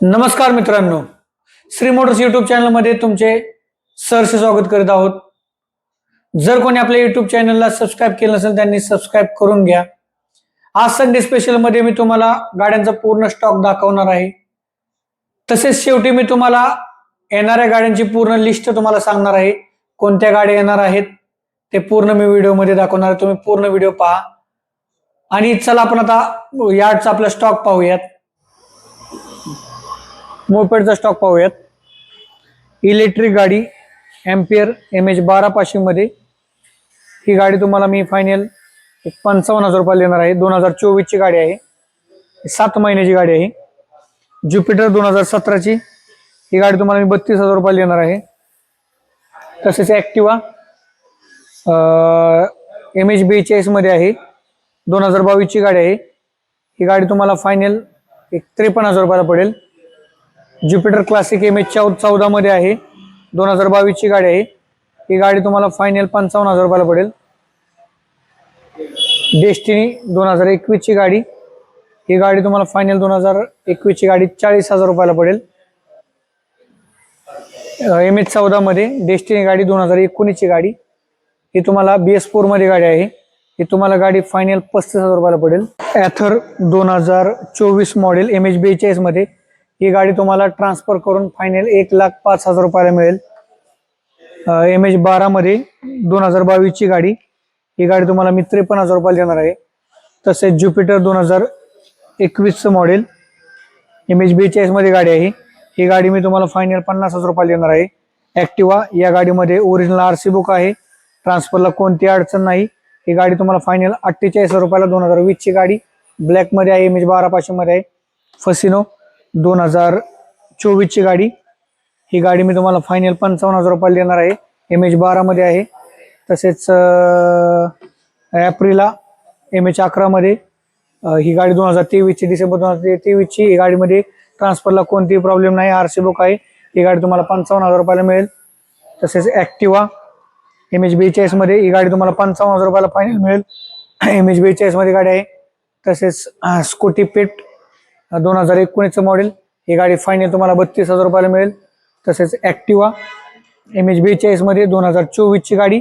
नमस्कार मित्रांनो. Shri Motors YouTube चॅनलमध्ये तुमचे सहर्ष स्वागत करीत आहोत. जर कोणी आपल्या युट्यूब चॅनलला सबस्क्राईब केलं नसेल त्यांनी सबस्क्राईब करून घ्या. आज संडे स्पेशलमध्ये मी तुम्हाला गाड्यांचा पूर्ण स्टॉक दाखवणार आहे. तसेच शेवटी मी तुम्हाला येणाऱ्या गाड्यांची पूर्ण लिस्ट तुम्हाला सांगणार आहे. कोणत्या गाड्या येणार आहेत ते पूर्ण मी व्हिडिओमध्ये दाखवणार आहे. तुम्ही पूर्ण व्हिडिओ पहा. आणि चला आपण आता यार्डचा आपला स्टॉक पाहूयात. मोपेडचा स्टॉक पाहूयात. इलेक्ट्रिक गाडी एम्पियर एम एच बारा पाचशेमध्ये. ही गाडी तुम्हाला मी फायनल एक पंचावन्न हजार रुपयाला देणार आहे. दोन हजार चोवीसची गाडी आहे. सात महिन्याची गाडी आहे. ज्युपिटर दोन हजार सतराची. ही गाडी तुम्हाला मी बत्तीस हजार रुपयाला देणार आहे. तसेच ॲक्टिवा एम एच बेचाळीसमध्ये आहे. दोन हजार बावीसची गाडी आहे. ही गाडी तुम्हाला फायनल एक त्रेपन्न हजार रुपयाला पडेल. ज्युपिटर क्लासिक एम एच चौ चौदामध्ये आहे. दोन हजार बावीसची गाडी आहे. ही गाडी तुम्हाला फायनल पंचावन्न हजार रुपयाला पडेल. डेस्टिनी दोन हजार एकवीसची गाडी. ही गाडी तुम्हाला फायनल दोन हजार एकवीसची गाडी चाळीस हजार रुपयाला पडेल. एम एच चौदामध्ये डेस्टिनी गाडी दोन हजार एकोणीसची गाडी. ही तुम्हाला बी एस फोरमध्ये गाडी आहे. ही तुम्हाला गाडी फायनल पस्तीस हजार रुपयाला पडेल. ॲथर दोन हजार चोवीस मॉडेल एम एच बेचाळीसमध्ये ही गाडी तुम्हाला ट्रान्सफर करून फायनल एक लाख पाच हजार रुपयाला मिळेल. एम एच बारामध्ये दोन हजार बावीसची गाडी. ही गाडी तुम्हाला मी त्रेपन्न हजार रुपयाला देणार आहे. तसेच ज्युपिटर दोन हजार एकवीसचं मॉडेल एम एच बेचाळीसमध्ये गाडी आहे ही. गाडी मी तुम्हाला फायनल पन्नास हजार रुपयाला देणार आहे. ॲक्टिवा या गाडीमध्ये ओरिजिनल आर सी बुक आहे. ट्रान्सफरला कोणती अडचण नाही. ही गाडी तुम्हाला फायनल अठ्ठेचाळीस हजार रुपयाला दोन हजार वीसची गाडी. ब्लॅकमध्ये आहे एम एच बारा पाचशेमध्ये आहे. फसिनो दोन हजार चोवीसची गाडी. ही गाडी मी तुम्हाला फायनल पंचावन्न हजार रुपयाला देणार आहे. एम एच बारामध्ये आहे. तसेच ॲप्रिला एम एच अकरामध्ये ही गाडी दोन हजार तेवीसची डिसेंबर दोन हजार तेवीसची ही गाडीमध्ये ट्रान्सफरला कोणतीही प्रॉब्लेम नाही. आर सी बुक आहे. ही गाडी तुम्हाला पंचावन्न हजार रुपयाला मिळेल. तसेच ॲक्टिवा एम एच बेचाळीसमध्ये ही गाडी तुम्हाला पंचावन्न हजार रुपयाला फायनल मिळेल. एम एच बेचाळीसमध्ये गाडी आहे. तसेच स्कूटी पेट दोन हजार एकोणीसचं मॉडेल ही गाडी फायनल तुम्हाला बत्तीस हजार रुपयाला मिळेल. तसेच ॲक्टिवा एम एच बेचाळीसमध्ये दोन हजार चोवीसची गाडी.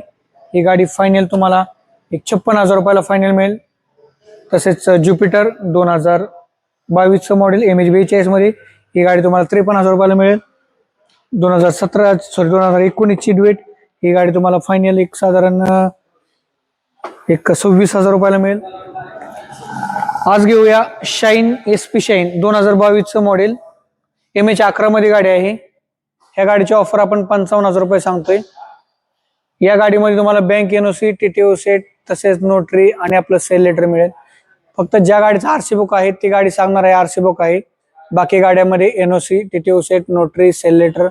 ही गाडी फायनल तुम्हाला एक छप्पन हजार रुपयाला फायनल मिळेल. तसेच ज्युपिटर दोन हजार बावीसचं मॉडेल एम एच बेचाळीसमध्ये ही गाडी तुम्हाला त्रेपन्न हजार रुपयाला मिळेल. दोन हजार सतरा सॉरी दोन हजार एकोणीसची डुएट ही गाडी तुम्हाला फायनल एक साधारण एक सव्वीस हजार रुपयाला मिळेल. आज घेऊया शाईन एस पी शाईन. दोन हजार बावीसचं मॉडेल एम एच अकरामध्ये गाडी आहे. ह्या गाडीची ऑफर आपण पंचावन्न हजार रुपये सांगतोय. या गाडीमध्ये तुम्हाला बँक एनओसी टीटीओ सेट तसेच नोटरी आणि आपलं सेल लेटर मिळेल. फक्त ज्या गाडीचं आरसी बुक आहे ती गाडी सांगणार आहे आरसी बुक आहे. बाकी गाड्यामध्ये NOC TTO set notary sale letter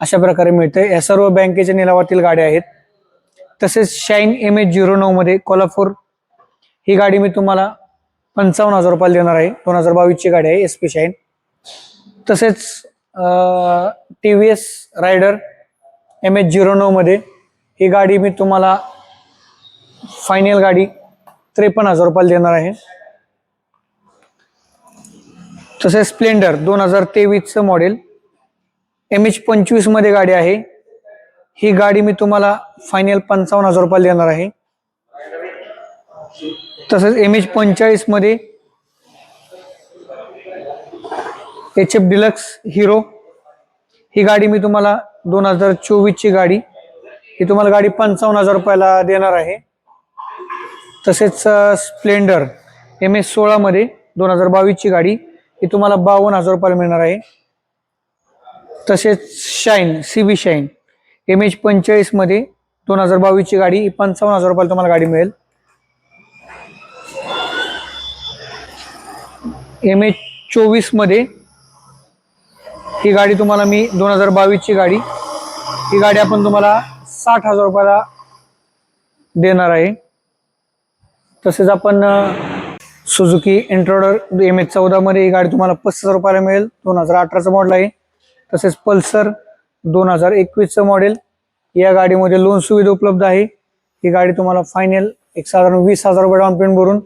अशा प्रकारे मिळते या सर्व बँकेच्या निलावातील गाड्या आहेत. तसेच शाईन एम एच झिरो नऊमध्ये कोल्हापूर. ही गाडी मी तुम्हाला पंचावन्न हजार रुपयाला देणार आहे. दोन हजार बावीसची गाडी आहे एस पी शाईन तसेच T V S Raider M H zero नऊमध्ये ही गाडी मी तुम्हाला फायनल गाडी त्रेपन्न हजार रुपयाला देणार आहे. तसेच स्प्लेंडर दोन हजार तेवीसचं मॉडेल एम एच पंचवीसमध्ये गाडी आहे. ही गाडी मी तुम्हाला फायनल पंचावन्न हजार रुपयाला देणार आहे. तसंच एम एच पंचेचाळीसमध्ये एच एफ डिलक्स हिरो ही गाडी मी तुम्हाला दोन हजार चोवीसची गाडी. ही तुम्हाला गाडी पंचावन्न हजार रुपयाला देणार आहे. तसेच स्प्लेंडर एम एस सोळामध्ये दोन हजार बावीसची गाडी. ही तुम्हाला बावन्न हजार रुपयाला मिळणार आहे. तसेच Shine C B Shine M H पंचेचाळीसमध्ये दोन हजार बावीसची गाडी. ही पंचावन्न हजार रुपयाला तुम्हाला गाडी मिळेल. एम एच चोवीसमध्ये ही गाडी तुम्हाला मी दोन हजार बावीसची गाडी. ही गाडी आपण तुम्हाला साठ हजार रुपयाला देणार आहे. तसेच आपण सुझुकी इंट्रोडर एम एच चौदामध्ये ही गाडी तुम्हाला पस्तीस हजार रुपयाला मिळेल. दोन हजार अठराचं मॉडेल आहे. तसेच पल्सर दोन हजार एकवीसचं मॉडेल या गाडीमध्ये लोन सुविधा उपलब्ध आहे. ही गाडी तुम्हाला फायनल एक साधारण वीस हजार रुपये डाऊन पेमेंट भरून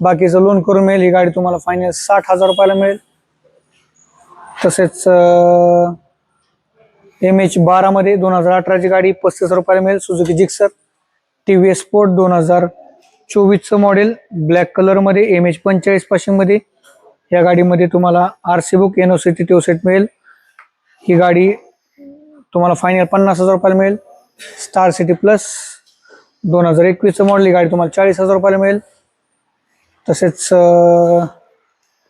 बाकीचं लोन करून मिळेल ही गाडी तुम्हाला फायनल साठ हजार रुपयाला मिळेल. तसेच एम एच बारामध्ये दोन हजार अठराची गाडी पस्तीस हजार रुपयाला मिळेल Suzuki Gixxer T V S Sport दोन हजार चोवीसचं मॉडेल ब्लॅक कलरमध्ये एम एच पंचेचाळीस पाचशेमध्ये या गाडीमध्ये तुम्हाला R C book N O C T T set मिळेल. ही गाडी तुम्हाला फायनल पन्नास हजार रुपयाला मिळेल. स्टार सिटी प्लस दोन हजार एकवीसचं मॉडेल ही गाडी तुम्हाला चाळीस हजार रुपयाला मिळेल. तसेच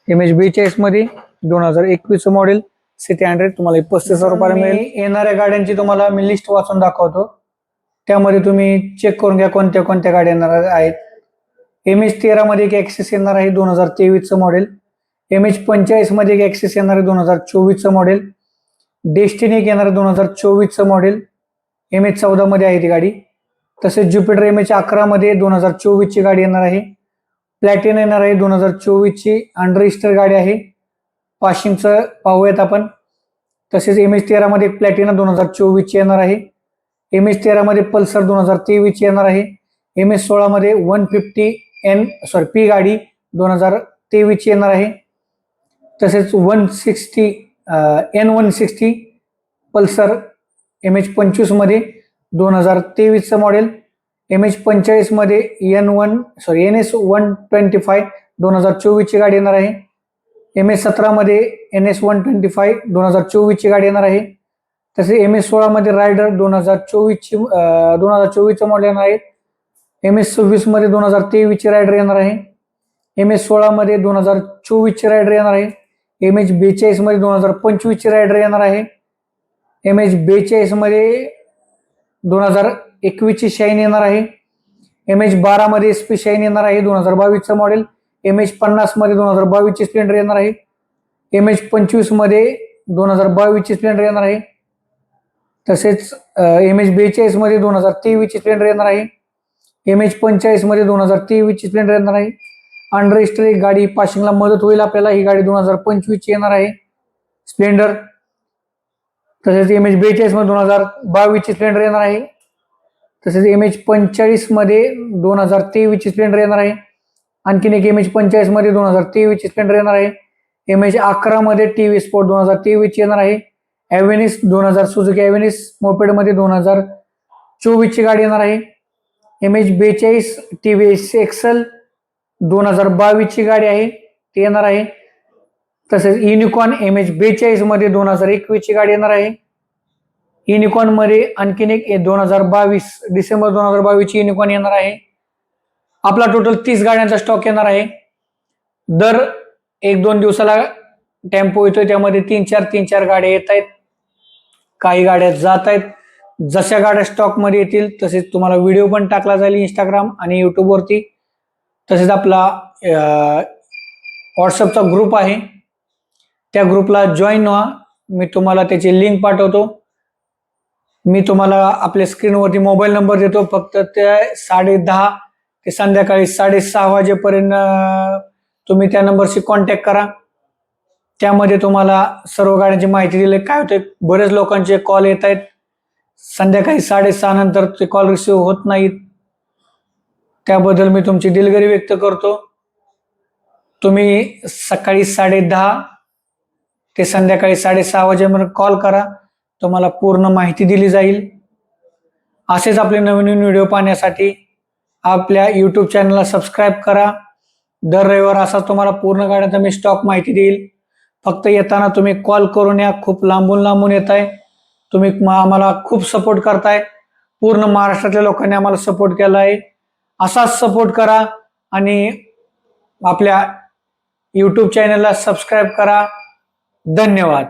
एम एच बेचाळीसमध्ये दोन हजार एकवीसचं मॉडेल सिटी हंड्रेड तुम्हाला पस्तीस हजार रुपयाला मिळेल. येणाऱ्या गाड्यांची तुम्हाला मी लिस्ट वाचून दाखवतो. त्यामध्ये तुम्ही चेक करून घ्या कोणत्या कोणत्या गाड्या येणार आहेत. एम एच तेरामध्ये एक ॲक्सेस येणार आहे दोन हजार तेवीसचं मॉडेल एम एच पंचेचाळीसमध्ये एक ॲक्सेस येणार आहे दोन हजार चोवीसचं मॉडेल डेस्टिनी एक येणार आहे दोन हजार चोवीसचं मॉडेल एम एच चौदामध्ये आहे ती गाडी. तसेच ज्युपिटर एम एच अकरामध्ये दोन हजार चोवीसची गाडी येणार आहे. प्लॅटिन येणार आहे दोन हजार चोवीसची. अंडरइस्टर गाडी आहे. पाशिंगचं पाहूयात आपण. तसेच एम एच तेरामध्ये एक प्लॅटिना दोन हजार चोवीसची येणार आहे. एम एच तेरामध्ये पल्सर दोन हजार तेवीसची येणार आहे. एम एस सोळामध्ये one fifty N sorry P गाडी दोन हजार तेवीसची येणार आहे. तसेच one sixty N one sixty Pulsar M H पंचवीसमध्ये दोन हजार तेवीसचं model M H पंचेचाळीसमध्ये N one sorry N S one twenty five दोन हजार चोवीसची गाडी येणार आहे. M S सतरामध्ये N S one twenty five दोन हजार चोवीसची गाडी येणार आहे. तसे एम एस सोळामध्ये रायडर दोन हजार चोवीसची दोन हजार चोवीसचं मॉडेल येणार आहे. एम एस सव्वीसमध्ये दोन हजार तेवीसची रायडर येणार आहे. एम एस सोळामध्ये दोन हजार चोवीसची रायडर येणार आहे. एम एच बेचाळीसमध्ये दोन हजार पंचवीसची रायडर येणार आहे. एम एच बेचाळीसमध्ये दोन हजार एकवीसची शाईन येणार आहे. एम एच बारामध्ये एस पी शाईन येणार आहे दोन हजार बावीसचं मॉडेल एम एच पन्नासमध्ये दोन हजार बावीसची स्प्लेंडर येणार आहे. एम एच पंचवीसमध्ये दोन हजार बावीसची स्प्लेंडर येणार आहे. तसेच एम एच बेचाळीसमध्ये दोन हजार तेवीसची स्प्लेंडर येणार आहे. एम एच पंचेचाळीसमध्ये दोन हजार तेवीसची स्प्लेंडर येणार आहे. अनरजिस्टर एक गाडी पाशिंगला मदत होईल आपल्याला ही गाडी दोन हजार पंचवीसची येणार आहे. स्प्लेंडर तसेच एम एच बेचाळीसमध्ये दोन हजार बावीसची स्प्लेंडर येणार आहे. तसेच एम एच पंचेचाळीसमध्ये दोन हजार तेवीसची स्प्लेंडर येणार आहे. आणखीन एक एम एच पंचेचाळीसमध्ये दोन हजार तेवीसची स्प्लेंडर येणार आहे. एम एच अकरामध्ये टी व्ही स्पोर्ट दोन हजार तेवीसची येणार आहे. ॲव्हेनिस दोन हजार सुझुकी ॲव्हेनिस मोपेडमध्ये दोन हजार चोवीसची गाडी येणार आहे. एम एच बेचाळीस टी व्ही एस एक्सल दोन हजार बावीसची गाडी आहे ती येणार आहे. तसेच युनिकॉन एम एच बेचाळीसमध्ये दोन हजार एकवीसची गाडी येणार आहे. युनिकॉनमध्ये आणखीन एक दोन हजार बावीस डिसेंबर दोन हजार बावीसची युनिकॉन येणार आहे. आपला टोटल तीस गाड्यांचा स्टॉक येणार आहे. दर एक दोन दिवसाला टेम्पो येतोय त्यामध्ये तीन चार तीन चार गाड्या येत आहेत. काही गाड्या जात आहेत. जशा गाड्या स्टॉकमध्ये येतील तसेच तुम्हाला व्हिडिओ पण टाकला जाईल इंस्टाग्राम आणि यूट्यूबवरती तसेच आपला व्हॉट्सअपचा ग्रुप आहे. त्या ग्रुपला जॉईन व्हा. मी तुम्हाला त्याची लिंक पाठवतो. मी तुम्हाला आपल्या स्क्रीनवरती मोबाईल नंबर देतो. फक्त त्या साडे दहा ते संध्याकाळी साडेसहा वाजेपर्यंत तुम्ही त्या नंबरशी कॉन्टॅक्ट करा. त्यामध्ये तुम्हाला सर्व गाड्यांची माहिती दिली. काय होते बरेच लोकांचे कॉल येत आहेत. संध्याकाळी साडेसहा नंतर ते कॉल रिसिव्ह होत नाहीत. त्याबद्दल मी तुमची दिलगिरी व्यक्त करतो. तुम्ही सकाळी साडे दहा ते संध्याकाळी साडेसहा वाजेपर्यंत कॉल करा. तुम्हाला पूर्ण माहिती दिली जाईल. असेच आपले नवीन नवीन व्हिडिओ पाहण्यासाठी आपल्या यूट्यूब चॅनलला सबस्क्राईब करा. दर रविवार असा तुम्हाला पूर्ण गाड्याचा मी स्टॉक माहिती देईल. फक्त येताना तुम्ही कॉल करून या. खूप लांबून लांबून येत आहे तुम्ही म- आम्हाला खूप सपोर्ट करताय. पूर्ण महाराष्ट्रातल्या लोकांनी आम्हाला सपोर्ट केला आहे असाच सपोर्ट करा आणि आपल्या यूट्यूब चॅनलला सबस्क्राईब करा. धन्यवाद.